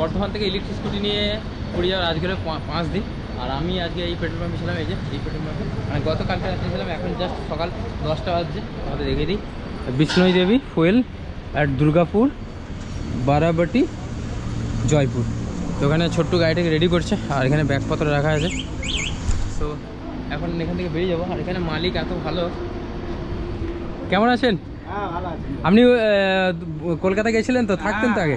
বর্ধমান থেকে electric scooty নিয়ে পুরী যাওয়ার আজকে হলো পাঁচ দিন। আর আমি আজকে এই পেট্রোল পাম্পে ছিলাম এই যে এই পেট্রোল পাম্পে মানে গতকালকে রাত্রে ছিলাম এখন জাস্ট সকাল দশটা বাজছে আমাদের দেখে দিই। বিষ্ণুই দেবী ফুয়েল অ্যাট দুর্গাপুর বারাবাটি জয়পুর। তো ওখানে ছোট্ট গাড়িটাকে রেডি করছে আর এখানে ব্যাগপত্র রাখা আছে। তো এখন এখান থেকে বেরিয়ে যাব। আর এখানে মালিক এত ভালো। কেমন আছেন? হ্যাঁ আপনি কলকাতা গেছিলেন তো? থাকতেন তো আগে?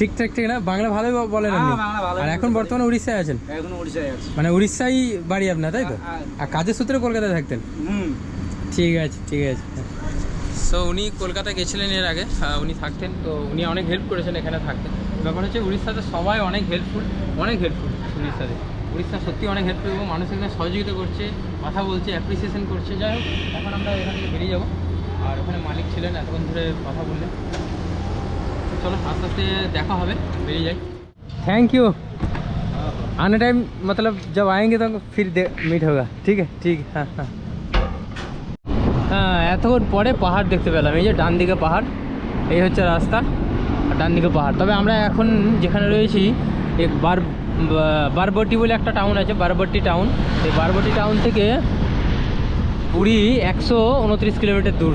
হ্যাঁ ঠিক ঠিক ঠিক না? বাংলা ভালোই বলেন আপনি। হ্যাঁ, ভালোই আর এখন বর্তমানে উড়িষ্যায় আছেন? এখন উড়িষ্যায় আছি। মানে উড়িষ্যায় বাড়ি আপনার তাই তো? হ্যাঁ, আর কাজের সূত্রে কলকাতায় থাকতেন? হুম। ঠিক আছে ঠিক আছে। সো উনি কলকাতা গেছিলেন এর আগে। উনি থাকতেন তো উনি অনেক হেল্প করেছেন এখানে থাকতেন ব্যাপার হচ্ছে উড়িষ্যাতে সবাই অনেক হেল্পফুল অনেক হেল্পফুল উড়িষ্যাতে। উড়িষ্যা সত্যি অনেক হেল্পফুল এবং মানুষ এখানে সহযোগিতা করছে কথা বলছে অ্যাপ্রিসিয়েশন করছে। যাই হোক এখন আমরা এখান থেকে বেরিয়ে যাব। আর ওখানে মালিক ছিলেন এতক্ষণ ধরে কথা বললেন। চলো আস্তে আস্তে দেখা হবে বেরিয়ে যাই थैंक यू आने टाइम मतलब जब आएंगे तो फिर मीट होगा ठीक है ठीक है हाँ हाँ হ্যাঁ এতক্ষণ পরে পাহাড় দেখতে পেলাম এই যে ডান দিকে পাহাড় এই হচ্ছে রাস্তা আর ডান দিকে পাহাড় তবে আমরা এখন যেখানে রয়েছি এই বার বা- বারবটি বলে একটা টাউন আছে বারবটি টাউন এই বারবটি টাউন থেকে পুরী একশো উনত্রিশ কিলোমিটার দূর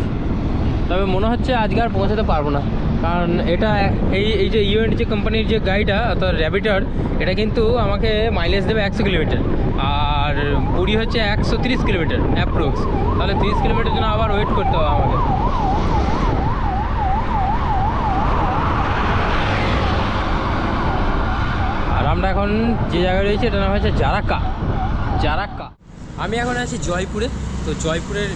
তবে মনে হচ্ছে আজকে আর পৌঁছাতে পারবো না কারণ এটা এই এই যে ইউএন্ট যে কোম্পানির যে গাড়িটা, অর্থাৎ র্যাবিটার এটা কিন্তু আমাকে মাইলেজ দেবে একশো কিলোমিটার। আর পুরী হচ্ছে একশো তিরিশ কিলোমিটার অ্যাপ্রক্স তাহলে তিরিশ কিলোমিটার জন্য আবার ওয়েট করতে হবে আমাকে। আর আমরা এখন যে জায়গায় রয়েছি, এটার নাম হচ্ছে জারাক্কা। জারাক্কা। আমি এখন আছি জয়পুরে। তো জয়পুরের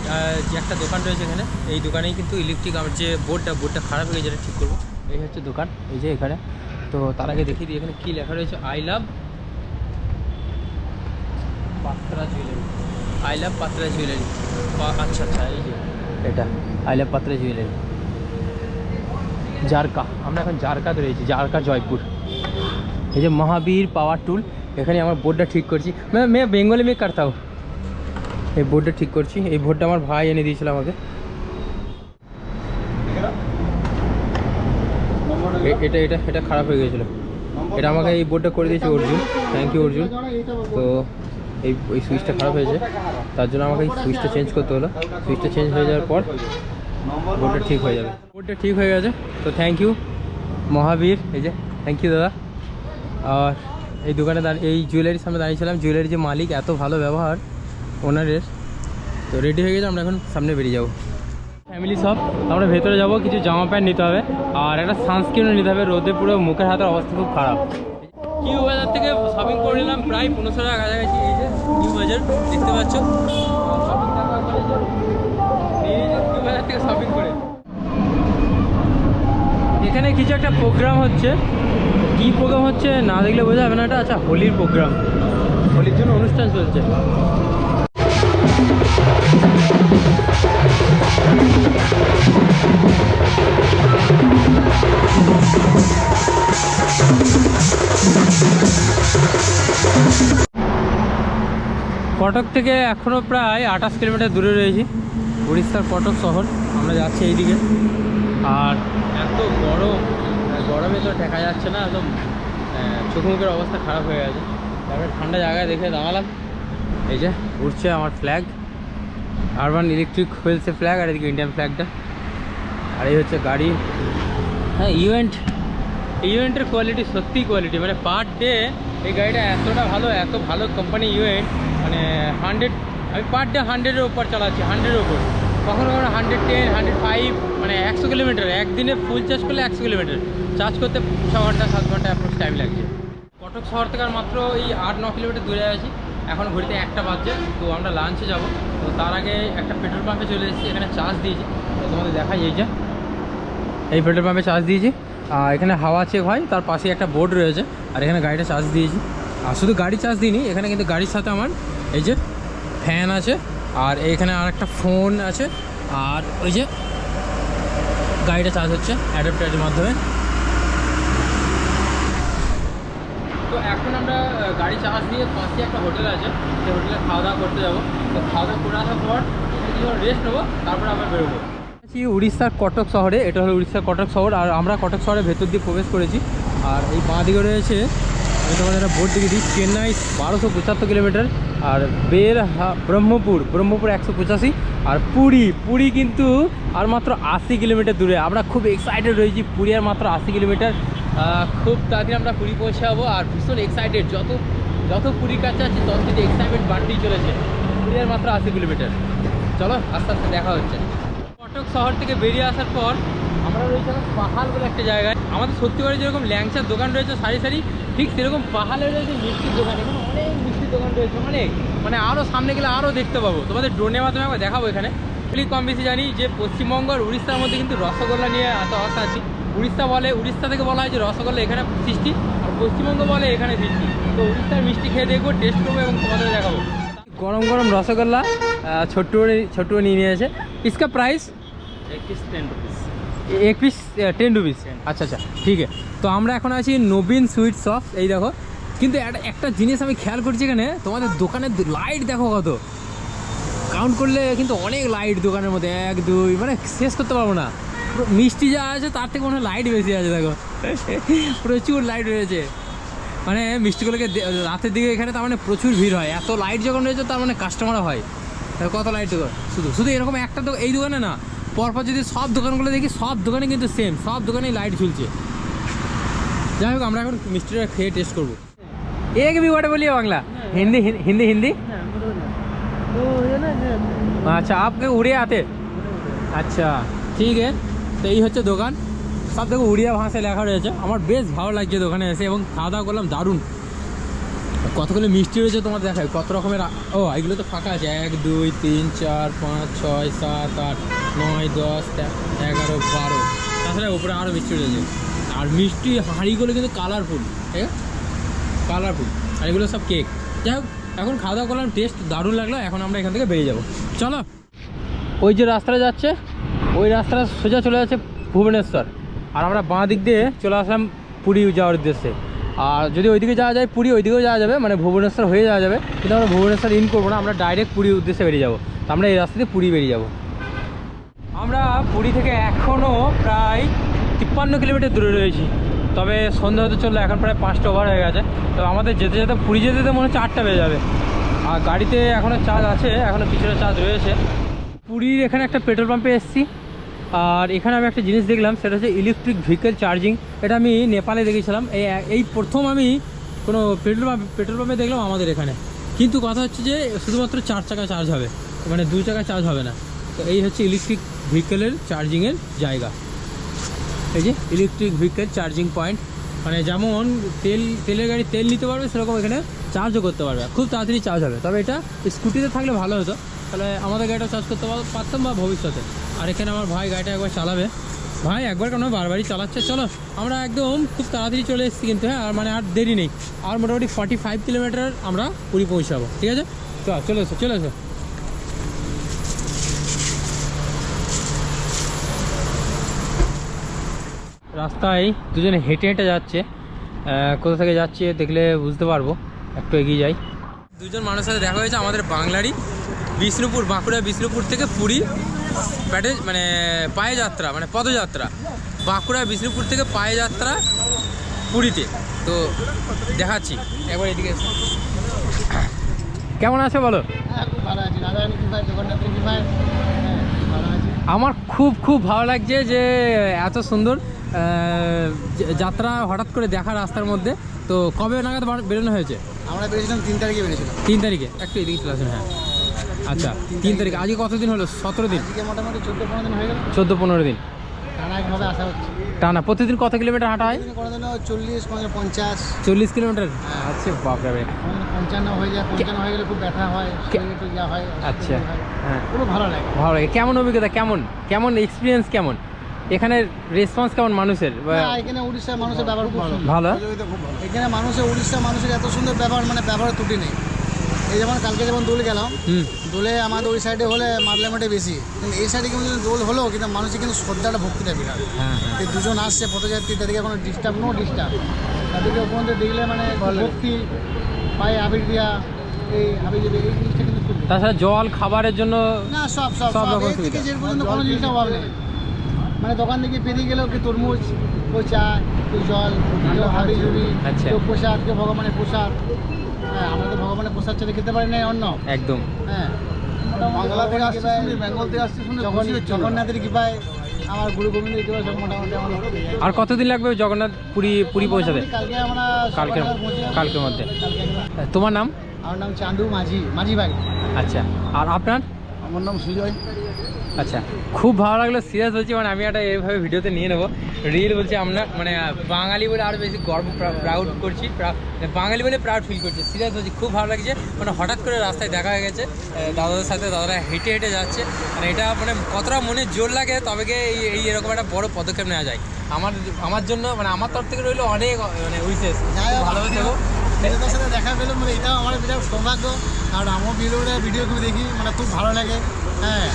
যে একটা দোকান রয়েছে এখানে, এই দোকানেই কিন্তু ইলেকট্রিক আমার যে বোর্ডটা বোর্ডটা খারাপ হয়ে গেছে ঠিক করব। এই হচ্ছে দোকান, এই যে এখানে। তো তার আগে দেখিয়ে দিই, এখানে কী লেখা রয়েছে? I love Patra jewellery. I love Patra jewellery. আচ্ছা আচ্ছা এই যে, এটা। I love Patra jewellery. Zarqa, আমরা এখন জারকাতে রয়েছি জারকা জয়পুর। এই যে মহাবীর পাওয়ার টুল, এখানে আমার বোর্ডটা ঠিক করছি। মে বেঙ্গলি মেয়ে করতাম এই বোর্ডটা ঠিক করছি। এই বোর্ডটা আমার ভাই এনে দিয়েছিল আমাকে। এটা এটা এটা খারাপ হয়ে গিয়েছিল এটা আমাকে এই বোর্ডটা করে দিয়েছে অর্জুন। Thank you Arjun. তো এই ওই সুইচটা খারাপ হয়েছে। তার জন্য আমাকে এই সুইচটা চেঞ্জ করতে হলো। সুইচটা চেঞ্জ হয়ে যাওয়ার পর বোর্ডটা ঠিক হয়ে যাবে। বোর্ডটা ঠিক হয়ে গেছে। তো থ্যাংক ইউ মহাবীর। এই যে থ্যাংক ইউ দাদা। আর এই দোকানে দাঁড়িয়ে, এই জুয়েলারির সামনে দাঁড়িয়েছিলাম। জুয়েলারির যে মালিক, এত ভালো ব্যবহার। ওনারের তো রেডি হয়ে গেছে, আমরা এখন সামনে বেরিয়ে যাব। ফ্যামিলি সব, আমরা ভেতরে যাব, কিছু জামা প্যান্ট নিতে হবে, আর একটা সানস্ক্রিনও নিতে হবে, রোদে পুরো মুখের হাতের অবস্থা খুব খারাপ। কিউ বাজার থেকে শপিং করে নিলাম, প্রায় পনেরোশো টাকা কাছাকাছি, এই যে কিউ বাজার দেখতে পাচ্ছ? কিউ বাজার থেকে শপিং করে এখানে কিছু একটা প্রোগ্রাম হচ্ছে। কি প্রোগ্রাম হচ্ছে, না দেখলে বোঝা যাবে না, এটা আচ্ছা হোলির প্রোগ্রাম হোলির জন্য অনুষ্ঠান চলছে। কটক থেকে এখনও প্রায় আঠাশ কিলোমিটার দূরে রয়েছি উড়িষ্যার কটক শহর। আমরা যাচ্ছি এইদিকে। আর এত গরম গরমে তো দেখা যাচ্ছে না একদম আহ, চোখ মুখের অবস্থা খারাপ হয়ে গেছে। তারপরে ঠান্ডা জায়গায় দেখে দাঁড়ালাম। এই যে উঠছে আমার ফ্ল্যাগ আরবান ইলেকট্রিক হুইলসের ফ্ল্যাগ আর এদিকে ইন্ডিয়ান ফ্ল্যাগটা আর এই হচ্ছে গাড়ি। হ্যাঁ ইভেন্ট ইভেন্টের কোয়ালিটি সত্যিই কোয়ালিটি মানে পার ডে এই গাড়িটা এতটা ভালো এত ভালো কোম্পানি ইভেন্ট মানে হান্ড্রেড আমি পার ডে হান্ড্রেডের ওপর চালাচ্ছি হান্ড্রেডের ওপর কখনো কখনো হান্ড্রেড টেন হান্ড্রেড ফাইভ মানে একশো কিলোমিটার। একদিনে ফুল চার্জ করলে একশো কিলোমিটার। চার্জ করতে ছ ঘণ্টা, সাত ঘণ্টা অ্যাপ্রোচ টাইম লাগছে। কটক শহর থেকে আর মাত্র এই আট, ন কিলোমিটার দূরে আছি। এখন ঘড়িতে একটা বাজছে, তো আমরা লাঞ্চে যাব। তো তার আগে একটা পেট্রোল পাম্পে চলে এসেছি, এখানে চার্জ দিয়েছি। তো তোমাদের দেখাই এই যে। এই পেট্রোল পাম্পে চার্জ দিয়েছি। আর এখানে হাওয়া চেক হয় তার পাশে একটা বোর্ড রয়েছে, আর এখানে গাড়িটা চার্জ দিয়েছি। আর শুধু গাড়ি চার্জ দিইনি, এখানে কিন্তু গাড়ির সাথে আমার এই যে ফ্যান আছে, আর এখানে আর একটা ফোন আছে, আর ওই যে গাড়িটা চার্জ হচ্ছে অ্যাডাপ্টারের মাধ্যমে। তো এখন আমরা গাড়ি চার্জ দিয়ে পাশে একটা হোটেল আছে, সেই হোটেলে খাওয়া দাওয়া করতে যাব। তো খাওয়া দাওয়া করে আসার পর রেস্ট নেব, তারপরে আবার বেরোবো। আছি উড়িষ্যার কটক শহরে, এটা হলো উড়িষ্যার কটক শহর, আর আমরা কটক শহরের ভেতর দিয়ে প্রবেশ করেছি। আর এই বাঁ দিকে রয়েছে আমি তোমাদের একটা বোর্ড দিকে দিই। চেন্নাই বারোশো পঁচাত্তর কিলোমিটার আর বের ব্রহ্মপুর ব্রহ্মপুর একশো পঁচাশি আর পুরী পুরী কিন্তু আর মাত্র আশি কিলোমিটার দূরে। আমরা খুব এক্সাইটেড রয়েছি, পুরী আর মাত্র আশি কিলোমিটার। খুব তাড়াতাড়ি আমরা পুরী পৌঁছে যাব আর ভীষণ এক্সাইটেড যত যত পুরীর কাছে আছে, তত কিন্তু এক্সাইটমেন্ট বাড়তেই চলেছে। পুরী আর মাত্র আশি কিলোমিটার। চলো, আস্তে আস্তে দেখা হচ্ছে। কটক শহর থেকে বেরিয়ে আসার পর আমরা রয়েছিলাম পাহাড় বলে একটা জায়গায়। আমাদের সত্যিকারে যেরকম ল্যাংচার দোকান রয়েছে সারি সারি, ঠিক সেরকম পাহাড়ে রয়েছে মিষ্টির দোকান। এখানে অনেক মিষ্টির দোকান রয়েছে অনেক মানে, মানে আরও সামনে গেলে আরও দেখতে পাবো। তোমাদের ড্রোনের মাধ্যমে আমরা দেখাবো এখানে। খুবই কম বেশি জানি যে পশ্চিমবঙ্গ আর উড়িষ্যার মধ্যে কিন্তু রসগোল্লা নিয়ে এত আশা আছি। উড়িষ্যা বলে, উড়িষ্যা থেকে বলা হয় যে রসগোল্লা এখানে সৃষ্টি, আর পশ্চিমবঙ্গ বলে এখানে সৃষ্টি। তো উড়িষ্যার মিষ্টি খেয়ে দেখব টেস্ট করব এবং তোমাদের দেখাবো। গরম গরম রসগোল্লা ছোট্ট ছোট্ট নিয়ে নিয়েছে। ইসকা প্রাইস এক পিস টেন রুপিস আচ্ছা আচ্ছা ঠিক আছে। তো আমরা এখন আছি নবীন সুইট শপ এই দেখো। কিন্তু একটা জিনিস আমি খেয়াল করছি এখানে তোমাদের দোকানের লাইট দেখো কত। কাউন্ট করলে কিন্তু অনেক লাইট দোকানের মধ্যে এক দুই মানে শেষ করতে পারব না। মিষ্টি যা আছে তার থেকে মনে হয় লাইট বেশি আছে দেখো। প্রচুর লাইট রয়েছে। মানে মিষ্টিগুলোকে রাতের দিকে এখানে তার মানে প্রচুর ভিড় হয়। এত লাইট যখন রয়েছে তার মানে কাস্টমারও হয়। কত লাইট শুধু শুধু এরকম একটা তো এই দোকানে না। পরপর যদি সব দোকানগুলো দেখি, সব দোকানে কিন্তু সেম সব দোকানেই লাইট ঝুলছে। যাই হোক, আমরা এখন মিষ্টিটা খেয়ে টেস্ট করব। এক বি ওয়ার্ড বলি বাংলা? হিন্দি হিন্দি হিন্দি? আচ্ছা আপনি উড়ে আতে। আচ্ছা ঠিক আছে। তো এই হচ্ছে দোকান। সব থেকে উড়িয়া ভাষায় লেখা রয়েছে। আমার বেশ ভালো লাগছে দোকানে এসে এবং খাওয়া দাওয়া করলাম দারুণ। কতগুলো মিষ্টি রয়েছে তোমার দেখায়? কত রকমের ও, এগুলো তো ফাঁকা আছে। এক, দুই, তিন, চার, পাঁচ, ছয়, সাত, আট। নয়, দশ এগারো, বারো। তাছাড়া ওপরে আরও মিষ্টি রয়েছে। আর মিষ্টি হাঁড়িগুলো কিন্তু কালারফুল ঠিক আছে? কালারফুল আর এগুলো সব কেক যাই হোক, এখন খাওয়া দাওয়া করলাম টেস্ট দারুণ লাগল, এখন আমরা এখান থেকে বেরিয়ে যাব। চলো। ওই যে রাস্তাটা যাচ্ছে, ওই রাস্তাটা সোজা চলে যাচ্ছে ভুবনেশ্বর। আর আমরা বাঁ দিক দিয়ে চলে আসলাম পুরী যাওয়ার উদ্দেশ্যে। আর যদি ওইদিকে যাওয়া যায়, পুরী ওইদিকেও যাওয়া যাবে মানে ভুবনেশ্বর হয়ে যাওয়া যাবে। কিন্তু আমরা ভুবনেশ্বর ইন করব না, আমরা ডাইরেক্ট পুরীর উদ্দেশ্যে বেরিয়ে যাব। তো আমরা এই রাস্তা দিয়ে পুরী বেরিয়ে যাব। আমরা পুরী থেকে এখনও প্রায় তিপ্পান্ন কিলোমিটার দূরে রয়েছি। তবে সন্ধ্যা হতে চলল এখন প্রায় পাঁচটা ওভার হয়ে গেছে। তো আমাদের যেতে যেতে, পুরী যেতে যেতে মনে হচ্ছে বেজে যাবে। আর গাড়িতে এখনও চার্জ আছে, এখনও পিছনে চার্জ রয়েছে। পুরীর এখানে একটা পেট্রোল পাম্পে এসেছি। আর এখানে আমি একটা জিনিস দেখলাম, সেটা হচ্ছে ইলেকট্রিক ভেহিকেল চার্জিং এটা আমি নেপালে দেখেছিলাম। এই এই প্রথম আমি কোনো পেট্রোল পাম্প পেট্রোল পাম্পে দেখলাম আমাদের এখানে। কিন্তু কথা হচ্ছে যে শুধুমাত্র চার চাকা চার্জ হবে। মানে দুই চাকা চার্জ হবে না। তো এই হচ্ছে ইলেকট্রিক ভেহিকেলের চার্জিংয়ের জায়গা। এই যে ইলেকট্রিক ভেহিকেল চার্জিং পয়েন্ট মানে যেমন তেল, তেলের গাড়ি তেল নিতে পারবে, সেরকম এখানে চার্জও করতে পারবে। খুব তাড়াতাড়ি চার্জ হবে। তবে এটা স্কুটিতে থাকলে ভালো হতো। তাহলে আমাদের গাড়িটা চার্জ করতে পার- পারতাম বা ভবিষ্যতে। আর এখানে আমার ভাই গাড়িটা একবার চালাবে। ভাই, একবার কেন বারবারই চালাচ্ছে? চলো, আমরা একদম খুব তাড়াতাড়ি চলে এসেছি কিন্তু হ্যাঁ আর মানে আর দেরি নেই। আর মোটামুটি ফর্টি ফাইভ কিলোমিটার আমরা পুরী পৌঁছাবো। ঠিক আছে? চল, চলে এসো চলে এসো। রাস্তায় দুজনে হেঁটে হেঁটে যাচ্ছে। কোথা থেকে যাচ্ছে দেখলে বুঝতে পারব। একটু এগিয়ে যাই। দুজন মানুষের সাথে দেখা হয়েছে আমাদের বাংলারই। বিষ্ণুপুর, বাঁকুড়া, বিষ্ণুপুর থেকে পুরী প্যাডেল মানে পায়ে যাত্রা মানে পদযাত্রা। বাঁকুড়া, বিষ্ণুপুর থেকে পায়ে যাত্রা পুরীতে। তো দেখাচ্ছি। একবার এদিকে কেমন আছো বলো? হ্যাঁ ভালো আছি। আমার খুব খুব ভালো লাগছে যে এত সুন্দর যাত্রা হঠাৎ করে দেখা রাস্তার মধ্যে। তো কবে নাগাদ বেরোনো হয়েছে? আমরা বেরিয়েছিলাম তিন তারিখে বেরিয়েছিলাম। তিন তারিখে? একটু এদিকে চলে আসুন হ্যাঁ। আচ্ছা তিন তারিখ। আজকে কতদিন হলো? সতেরো দিন। মোটামুটি চোদ্দ পনেরো দিন হয়ে গেল। চোদ্দ পনেরো দিন। টানা একভাবে আসা হচ্ছে। টানা প্রতিদিন কত কিলোমিটার হাঁটা হয়? চল্লিশ কোনো পঞ্চাশ। চল্লিশ কিলোমিটার? আচ্ছা বাপরে বাপ। পঞ্চান্ন হয়ে যায় পঞ্চান্ন হয়ে গেলে খুব ব্যথা হয় একটু ইয়া হয় আচ্ছা হ্যাঁ পুরো ভালো লাগে। ভালো লাগে। কেমন অভিজ্ঞতা কেমন? কেমন এক্সপিরিয়েন্স কেমন? এখানে রেসপন্স কেমন মানুষের? এখানে উড়িষ্যার মানুষের ব্যবহার খুব ভালো? ভালো? এখানে মানুষের উড়িষ্যার মানুষের এত সুন্দর ব্যবহার মানে ব্যবহার ত্রুটি নেই। এই যেমন কালকে যেমন দোল গেলাম হুম। দোলে আমাদের ওই সাইডে হলে মারলেমাটে বেশি। কিন্তু এই সাইডে কিন্তু দোল হলো কিন্তু মানুষের কিন্তু শ্রদ্ধাটা ভক্তিটা বিরাট। হ্যাঁ হ্যাঁ। এই দুজন আসছে পথযাত্রী তাদেরকে কোনো ডিস্টার্ব নো ডিস্টার্ব তাদেরকে ওখানে দেখলে মানে ভক্তি পায়ে আবির দিয়া এই আবির দেবে এই জিনিসটা কিন্তু তাছাড়া জল খাবারের জন্য না সব সব সব রকম থেকে সুবিধা। যে পর্যন্ত কোনো জিনিসটা অভাব নেই। মানে দোকান থেকে পেরিয়ে গেলেও কি তরমুজ কেউ চা কেউ জল কেউ হাবি জুবি। কেউ প্রসাদ কেউ ভগবানের প্রসাদ। হ্যাঁ আমরা তো ভগবানের প্রসাদ ছেড়ে খেতে পারি না অন্য একদম। হ্যাঁ। বাংলা থেকে আসছি শুনি বেঙ্গল থেকে আসছি শুনে যখন খুশি হচ্ছিল। জগন্নাথের কৃপায় আমার গুরু গোবিন্দের কৃপায় সব মোটামুটি আমার পেয়ে যাই। আর কতদিন লাগবে জগন্নাথ পুরী পুরী পৌঁছাতে? কালকে আমরা কালকের সকালবেলা কালকের মধ্যে। তোমার নাম? আমার নাম চান্দু মাঝি মাঝি ভাই আচ্ছা। আর আপনার? আমার নাম সুজয়। আচ্ছা খুব ভালো লাগল সিরিয়াস বলছি মানে আমি একটা এইভাবে ভিডিওতে নিয়ে নেব। রিল বলছি আমরা মানে বাঙালি বলে আরও বেশি গর্ব প্রাউড করছি মানে বাঙালি বলে প্রাউড ফিল করছি সিরিয়াস বলছি খুব ভালো লাগছে। মানে হঠাৎ করে রাস্তায় দেখা হয়ে গেছে দাদাদের সাথে দাদারা হেঁটে হেঁটে যাচ্ছে। মানে এটা মানে কতটা মনে জোর লাগে তবে গিয়ে এই এই এরকম একটা বড় পদক্ষেপ নেওয়া যায়। আমার আমার জন্য মানে আমার তরফ থেকে রইল অনেক মানে উইসেস ভালোভাবে থেকো। বিনোদের সাথে দেখা পেলাম মানে এটাও আমার বিরাট সৌভাগ্য। কারণ আমার ভিডিও করে দেখি মানে খুব ভালো লাগে। হ্যাঁ।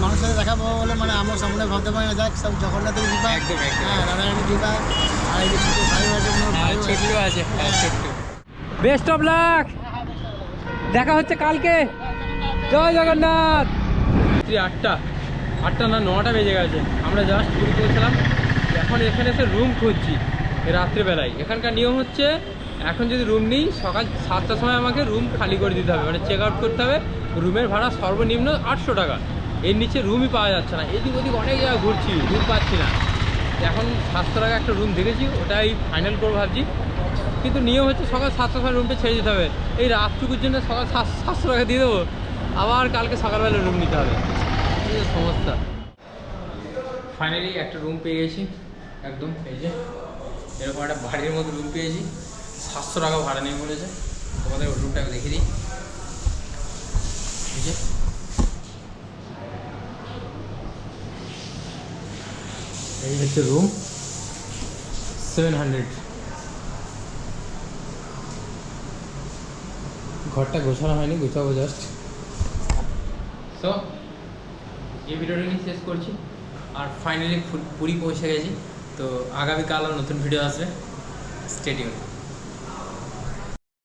মানুষের সাথে দেখা পাবো বলে মানে আমার সামনে ভাবতে পারি না। যাক সব জগন্নাথের কৃপা। একদম, একদম। হ্যাঁ নারায়ণের কৃপা। আর এই ছোটো ভাই আছে হ্যাঁ, ভাই আছে? বেস্ট অফ লাক দেখা হচ্ছে কালকে। জয় জগন্নাথ! রাত্রি আটটা। আটটা না নটা বেজে গেছে। আমরা জাস্ট পুরী পৌঁছলাম। এখন এখানে এসে রুম খুঁজছি এই রাত্রেবেলায়। এখানকার নিয়ম হচ্ছে এখন যদি রুম নিই সকাল সাতটার সময় আমাকে রুম খালি করে দিতে হবে। মানে চেক আউট করতে হবে। রুমের ভাড়া সর্বনিম্ন আটশো টাকা। এর নিচে রুমই পাওয়া যাচ্ছে না। এদিক ওদিক অনেক জায়গায় ঘুরছি রুম পাচ্ছি না। এখন সাতশো টাকা একটা রুম দেখেছি, ওটাই ফাইনাল করব ভাবছি। কিন্তু নিয়ম হচ্ছে সকাল সাতটার সময় রুমটা ছেড়ে যেতে হবে। এই রাতটুকুর জন্য সকাল সাত- সাতশো টাকা দিয়ে দেবো। আবার কালকে সকালবেলা রুম নিতে হবে। সমস্যা। ফাইনালি একটা রুম পেয়ে গেছি, একদম, এই যে। এরকম একটা বাড়ির মতো রুম পেয়েছি। সাতশো টাকা ভাড়া নেই বলেছে। তোমাদের রুমটা দেখে দিই। এই হচ্ছে রুম সেভেন হান্ড্রেড ঘরটা গোছানো হয়নি, গোছাবো জাস্ট সো এই ভিডিওটা নিয়ে শেষ করছি। আর ফাইনালি পুরী পৌঁছে গেছি। তো আগামীকাল আর নতুন ভিডিও আসবে। স্টেডিয়াম